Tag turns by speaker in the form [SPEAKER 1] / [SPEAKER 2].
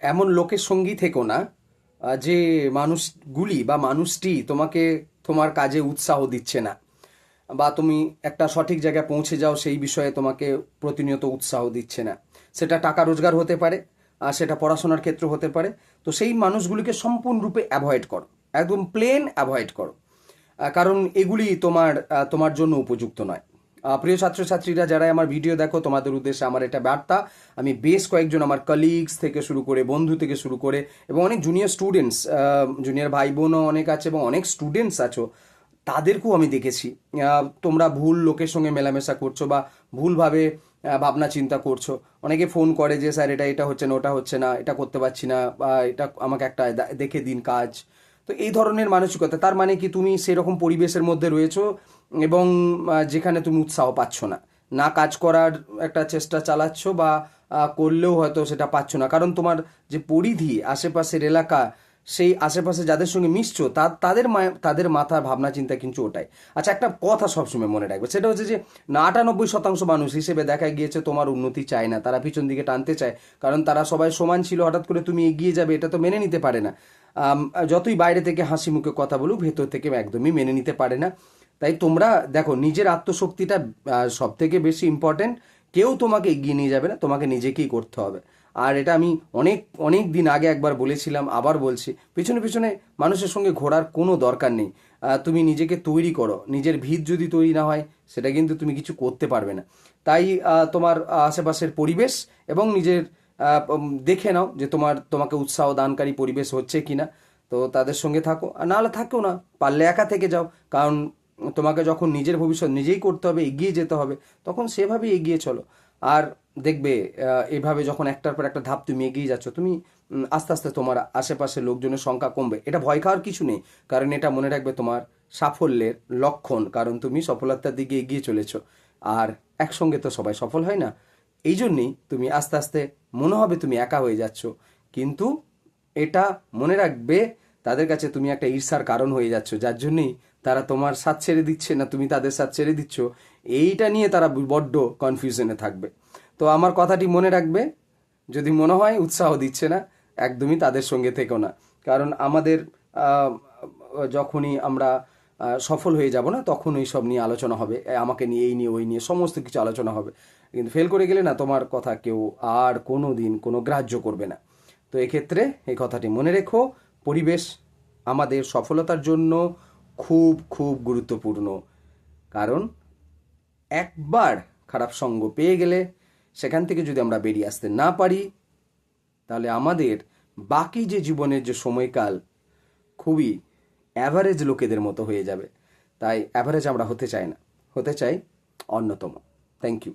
[SPEAKER 1] এমন লোকের সঙ্গী থেকো না যে মানুষগুলি বা মানুষটি তোমাকে তোমার কাজে উৎসাহ দিচ্ছে না। বা তুমি একটা সঠিক জায়গায় পৌঁছে যাও, সেই বিষয়ে তোমাকে প্রতিনিয়ত উৎসাহ দিচ্ছে না। সেটা টাকা রোজগার হতে পারে, আর সেটা পড়াশোনার ক্ষেত্র হতে পারে। তো সেই মানুষগুলিকে সম্পূর্ণরূপে অ্যাভয়েড করো, একদম প্লেন অ্যাভয়েড করো। কারণ এগুলি তোমার তোমার জন্য উপযুক্ত নয়। প্রিয় ছাত্রছাত্রীরা যারা আমার ভিডিও দেখো, তোমাদের উদ্দেশ্যে আমার এটা বার্তা। আমি বেশ কয়েকজন আমার কলিগস থেকে শুরু করে, বন্ধু থেকে শুরু করে, এবং অনেক জুনিয়র স্টুডেন্টস জুনিয়র ভাই বোনও অনেক আছে এবং অনেক স্টুডেন্টস আছো, তাদেরকেও আমি দেখেছি। তোমরা ভুল লোকের সঙ্গে মেলামেশা করছ বা ভুলভাবে ভাবনা চিন্তা করছ। অনেকে ফোন করে যে, স্যার, এটা এটা হচ্ছে না, ওটা হচ্ছে না, এটা করতে পারছি না, বা এটা আমাকে একটা দেখে দিন কাজ। তো এই ধরনের মানসিকতা, তার মানে কি তুমি সেরকম পরিবেশের মধ্যে রয়েছো এবং যেখানে তুমি উৎসাহ পাচ্ছ না। না কাজ করার একটা চেষ্টা চালাচ্ছ বা করলেও হয়তো সেটা পাচ্ছ না। কারণ তোমার যে পরিধি, আশেপাশের এলাকা, সেই আশেপাশে যাদের সঙ্গে মিশছো, তা, তাদের তাদের মাথার ভাবনা চিন্তা কিন্তু ওটাই। আচ্ছা একটা কথা সবসময় মনে রাখবে, সেটা হচ্ছে যে না আটানব্বই শতাংশ মানুষ হিসেবে দেখা গিয়েছে তোমার উন্নতি চায় না, তারা পিছন দিকে টানতে চায়। কারণ তারা সবাই সমান ছিল, হঠাৎ করে তুমি এগিয়ে যাবে, এটা তো মেনে নিতে পারে না। যতই বাইরে থেকে হাসি মুখে কথা বলুক, ভেতর থেকে একদমই মেনে নিতে পারে না। তাই তোমরা, দেখো, নিজের আত্মশক্তিটা সব থেকে বেশি ইম্পর্টেন্ট কেউ তোমাকে এগিয়ে নিয়ে যাবে না, তোমাকে নিজেকেই করতে হবে। আর এটা আমি অনেক অনেক দিন আগে একবার বলেছিলাম, আবার বলছি, পিছনে পিছনে মানুষের সঙ্গে ঘোরার কোনো দরকার নেই। তুমি নিজেকে তৈরি করো। নিজের ভিত যদি তৈরি না হয়, সেটা কিন্তু তুমি কিছু করতে পারবে না। তাই তোমার আশেপাশের পরিবেশ এবং নিজের দেখে নাও যে তোমার, তোমাকে উৎসাহ দানকারী পরিবেশ হচ্ছে কি না তো তাদের সঙ্গে থাকো। আর নাহলে থাকো না, পারলে একা থেকে যাও। কারণ তোমাকে যখন নিজের ভবিষ্যৎ নিজেই করতে হবে, এগিয়ে যেতে হবে, তখন সেভাবে এগিয়ে চলো। আর দেখবে এভাবে যখন একটার পর একটা ধাপ তুমি এগিয়ে যাচ্ছ, তুমি আস্তে আস্তে তোমার আশেপাশে লোকজনের সংখ্যা কমবে। এটা ভয় খাওয়ার কিছু নেই, কারণ এটা মনে রাখবে তোমার সাফল্যের লক্ষণ, কারণ তুমি সফলতার দিকে এগিয়ে চলেছ। আর একসঙ্গে তো সবাই সফল হয় না। এই জন্যেই তুমি আস্তে আস্তে মনে হবে তুমি একা হয়ে যাচ্ছ। কিন্তু এটা মনে রাখবে, তাদের কাছে তুমি একটা ঈর্ষার কারণ হয়ে যাচ্ছ, যার জন্যই তারা তোমার সাথ ছেড়ে দিচ্ছে না, তুমি তাদের সাথ ছেড়ে দিচ্ছ। এইটা নিয়ে তারা বড্ড কনফিউশনে থাকবে। তো আমার কথাটি মনে রাখবে, যদি মনে হয় উৎসাহ দিচ্ছে না, একদমই তাদের সঙ্গে থেকো না। কারণ আমাদের যখনই আমরা সফল হয়ে যাব না, তখন ওই সব নিয়ে আলোচনা হবে। আমাকে নিয়ে, এই নিয়ে, ওই নিয়ে সমস্ত কিছু আলোচনা হবে। কিন্তু ফেল করে গেলে না, তোমার কথা কেউ আর কোনো দিন কোনো গ্রাহ্য করবে না। তো এক্ষেত্রে এই কথাটি মনে রেখো, পরিবেশ আমাদের সফলতার জন্য খুব খুব গুরুত্বপূর্ণ। কারণ একবার খারাপ সঙ্গ পেয়ে গেলে, সেখান থেকে যদি আমরা বেরিয়ে আসতে না পারি, তাহলে আমাদের বাকি যে জীবনের যে সময়কাল, খুবই অ্যাভারেজ লোকেদের মতো হয়ে যাবে। তাই অ্যাভারেজ আমরা হতে চাই না। হতে চাই অন্যতম। Thank you